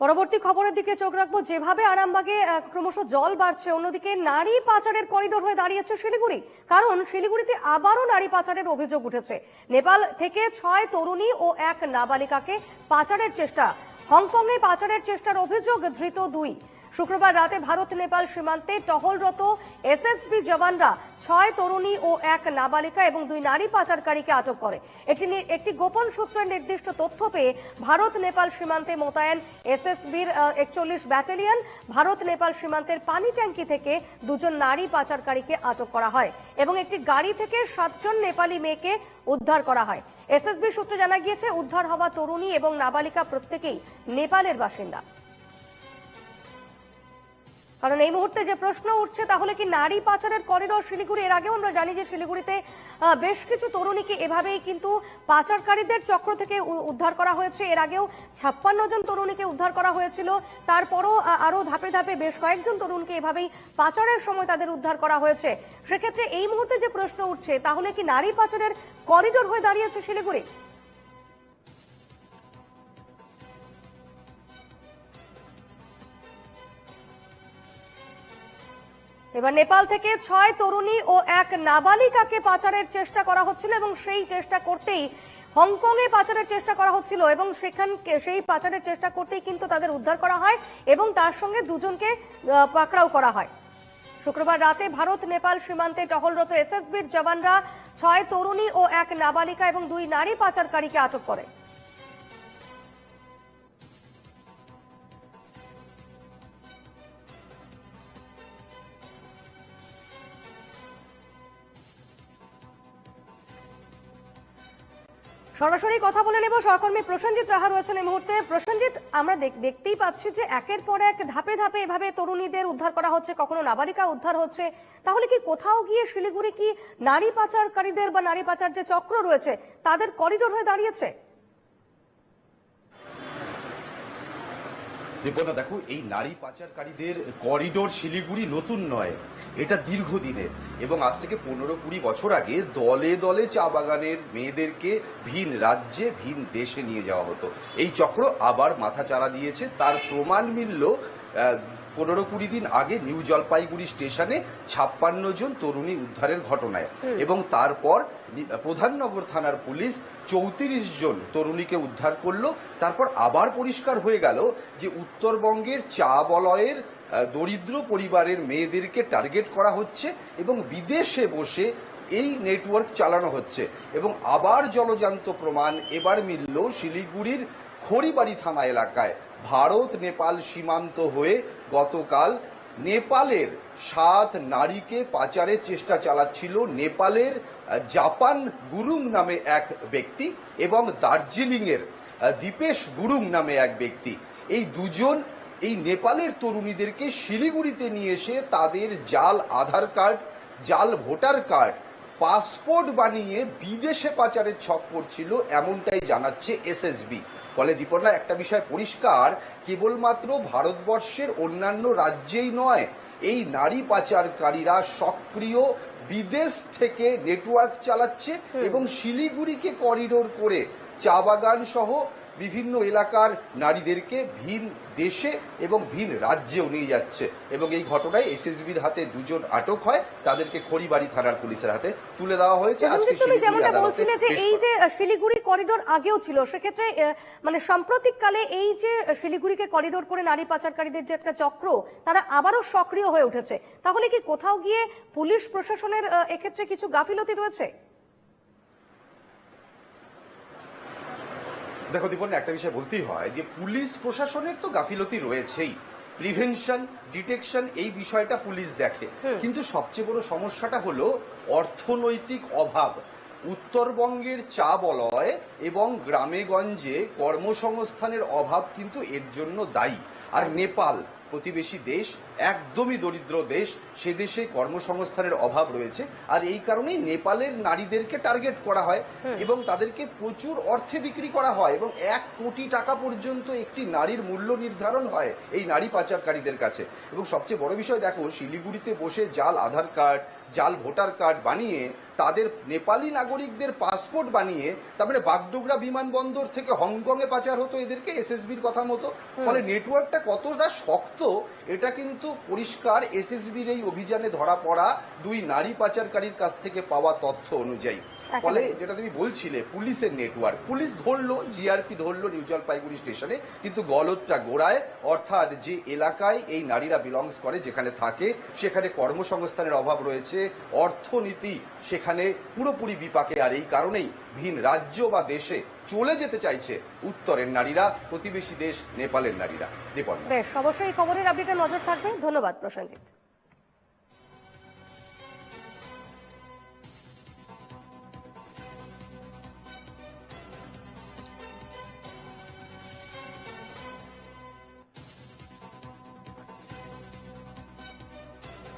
পরবর্তী খবরের দিকে চোখ রাখব। যেভাবে আরামবাগে ক্রমশ জল বাড়ছে, অন্যদিকে নারী পাচারের করিডোর হয়ে দাঁড়িয়েছে শিলিগুড়ি। কারণ শিলিগুড়িতে আবারও নারী পাচারের অভিযোগ উঠেছে। নেপাল থেকে ছয় তরুণী ও এক নাবালিকাকে পাচারের চেষ্টা, হংকংয়ে পাচারের চেষ্টার অভিযোগ ধৃত দুই। শুক্রবার রাতে ভারত নেপাল সীমান্তে টহলরত এসএসবি জওয়ানরা ছয় তরুণী ও এক নাবালিকা এবং দুই নারী পাচারকারীকে আটক করে। একটি একটি গোপন সূত্রের নির্দিষ্ট তথ্য পেয়ে ভারত নেপাল সীমান্তে মোতায়েন এসএসবির একচল্লিশ ব্যাটালিয়ন ভারত নেপাল সীমান্তের পানি ট্যাঙ্কি থেকে দুজন নারী পাচারকারীকে আটক করা হয় এবং একটি গাড়ি থেকে সাতজন নেপালি মেয়েকে উদ্ধার করা হয়। এসএসবি সূত্রে জানা গিয়েছে, উদ্ধার হওয়া তরুণী এবং নাবালিকা প্রত্যেকেই নেপালের বাসিন্দা। কারণ এই মুহূর্তে যে প্রশ্ন উঠছে তাহলে কি নারী পাচারের করিডোর শিলিগুড়ি? এর আগেও আমরা জানি যে শিলিগুড়িতে বেশ কিছু তরুণীকে এভাবেই কিন্তু পাচারকারীদের চক্র থেকে উদ্ধার করা হয়েছে। এর আগেও ছাপ্পান্ন জন তরুণীকে উদ্ধার করা হয়েছিল। তারপরও আহ, আরও ধাপে ধাপে বেশ কয়েকজন তরুণকে এভাবেই পাচারের সময় তাদের উদ্ধার করা হয়েছে। সেক্ষেত্রে এই মুহূর্তে যে প্রশ্ন উঠছে তাহলে কি নারী পাচারের করিডোর হয়ে দাঁড়িয়েছে শিলিগুড়ি? এবার নেপাল থেকে ছয় তরুণী ও এক নাবালিকাকে পাচারের চেষ্টা করা হচ্ছিল এবং সেই চেষ্টা করতেই হংকং এ পাচারের চেষ্টা করা হচ্ছিল এবং সেখান সেই পাচারের চেষ্টা করতেই কিন্তু তাদের উদ্ধার করা হয় এবং তার সঙ্গে দুজনকে পাকড়াও করা হয়। শুক্রবার রাতে ভারত, নেপাল সীমান্তে টহলরত এসএসবির জওয়ানরা ছয় তরুণী ও এক নাবালিকা এবং দুই নারী পাচারকারীকে আটক করে। সরাসরি কথা বলে নেব। সহকর্মী প্রসেনজিৎ রাহা রয়েছেন এই মুহূর্তে। প্রসেনজিৎ, আমরা দেখ- দেখতেই পাচ্ছি যে একের পর এক ধাপে ধাপে এভাবে তরুণীদের উদ্ধার করা হচ্ছে, কখনো নাবালিকা উদ্ধার হচ্ছে। তাহলে কি কোথাও গিয়ে শিলিগুড়ি কি নারী পাচারকারীদের বা নারী পাচার যে চক্র রয়েছে, তাদের করিডোর হয়ে দাঁড়িয়েছে? দেবনা দেখো, এই নারী পাচারকারীদের করিডোর শিলিগুড়ি নতুন নয়, এটা দীর্ঘদিনের। এবং আজ থেকে পনেরো কুড়ি বছর আগে দলে দলে চা বাগানের মেয়েদেরকে ভিন রাজ্যে, ভিন দেশে নিয়ে যাওয়া হতো। এই চক্র আবার মাথা চাড়া দিয়েছে, তার প্রমাণ মিলল পনেরো কুড়ি দিন আগে নিউ জলপাইগুড়ি স্টেশনে ছাপ্পান্ন জন তরুণী উদ্ধারের ঘটনায় এবং তারপর প্রধাননগর থানার পুলিশ চৌত্রিশ জন তরুণীকে উদ্ধার করল। তারপর আবার পরিষ্কার হয়ে গেল যে উত্তরবঙ্গের চা বলয়ের দরিদ্র পরিবারের মেয়েদেরকে টার্গেট করা হচ্ছে এবং বিদেশে বসে এই নেটওয়ার্ক চালানো হচ্ছে। এবং আবার জলজান্ত প্রমাণ এবার মিলল শিলিগুড়ির খড়িবাড়ি থানা এলাকায় ভারত, নেপাল সীমান্ত হয়ে গতকাল নেপালের সাত নারীকে পাচারের চেষ্টা চালাচ্ছিল নেপালের জাপান গুরুং নামে এক ব্যক্তি এবং দার্জিলিংয়ের দীপেশ গুরুং নামে এক ব্যক্তি। এই দুজন এই নেপালের তরুণীদেরকে শিলিগুড়িতে নিয়ে এসে তাদের জাল আধার কার্ড, জাল ভোটার কার্ড পাসপোর্ট বানিয়ে বিদেশে পাচারের ছক করছিল এমনটাই জানাচ্ছে এসএসবি। ফলে দীপর্ণা একটা বিষয় পরিষ্কার কেবলমাত্র ভারতবর্ষের অন্যান্য রাজ্যেই নয় এই নারী পাচারকারীরা সক্রিয় বিদেশ থেকে নেটওয়ার্ক চালাচ্ছে এবং শিলিগুড়িকে করিডোর করে চা বাগান সহ বিভিন্ন এলাকার নারীদেরকে ভিন দেশে এবং ভিন রাজ্যেও নিয়ে যাচ্ছে। এবং এই ঘটনায় এসএসবির হাতে দুজন আটক হয়। তাদেরকে খড়িবাড়ি থানার পুলিশের হাতে তুলে দেওয়া হয়েছে। আজকে তুমি শিলিগুড়ি যেমনটা বলছিলে যে এই যে শিলিগুড়ি করিডোর আগেও ছিল সেক্ষেত্রে মানে সাম্প্রতিককালে এই যে শিলিগুড়িকে করিডোর করে নারী পাচারকারীদের যে একটা চক্র তারা আবারও সক্রিয় হয়ে উঠেছে। তাহলে কি কোথাও গিয়ে পুলিশ প্রশাসনের এক্ষেত্রে কিছু গাফিলতি রয়েছে? দেখো দীপন একটা বিষয় বলতেই হয় যে পুলিশ প্রশাসনের তো গাফিলতি রয়েছেই। প্রিভেনশন ডিটেকশন এই বিষয়টা পুলিশ দেখে। কিন্তু সবচেয়ে বড় সমস্যাটা হলো অর্থনৈতিক অভাব। উত্তরবঙ্গের চা বলয় এবং গ্রামে গঞ্জে কর্মসংস্থানের অভাব কিন্তু এর জন্য দায়ী। আর নেপাল প্রতিবেশী দেশ একদমই দরিদ্র দেশ সে দেশে কর্মসংস্থানের অভাব রয়েছে। আর এই কারণেই নেপালের নারীদেরকে টার্গেট করা হয় এবং তাদেরকে প্রচুর অর্থে বিক্রি করা হয় এবং এক কোটি টাকা পর্যন্ত একটি নারীর মূল্য নির্ধারণ হয় এই নারী পাচারকারীদের কাছে। এবং সবচেয়ে বড় বিষয় দেখো শিলিগুড়িতে বসে জাল আধার কার্ড জাল ভোটার কার্ড বানিয়ে তাদের নেপালি নাগরিকদের পাসপোর্ট বানিয়ে তারপরে বাগডোগরা বিমানবন্দর থেকে হংকংয়ে পাচার হতো এদেরকে এসএসবির কথা মতো। ফলে নেটওয়ার্কটা কতটা শক্ত এটা কিন্তু পরিষ্কার এসএসবির এই অভিযানে ধরা পড়া দুই নারী পাচারকারীর কাছ থেকে পাওয়া তথ্য অনুযায়ী। ফলে যেটা তুমি বলছিলে পুলিশের নেটওয়ার্ক পুলিশ ধরলো জিআরপি ধরলো নিউ জলপাইগুড়ি স্টেশনে কিন্তু গলতটা গোড়ায় অর্থাৎ যে এলাকায় এই নারীরা বিলংস করে যেখানে থাকে সেখানে কর্মসংস্থানের অভাব রয়েছে অর্থনীতি সেখানে পুরোপুরি বিপাকে আর এই কারণেই ভিন রাজ্য বা দেশে চলে যেতে চাইছে উত্তরের নারীরা প্রতিবেশী দেশ নেপালের নারীরা। দীপন। বেশ অবশ্যই খবরের আপডেটে নজর থাকবে। ধন্যবাদ প্রসেনজিৎ।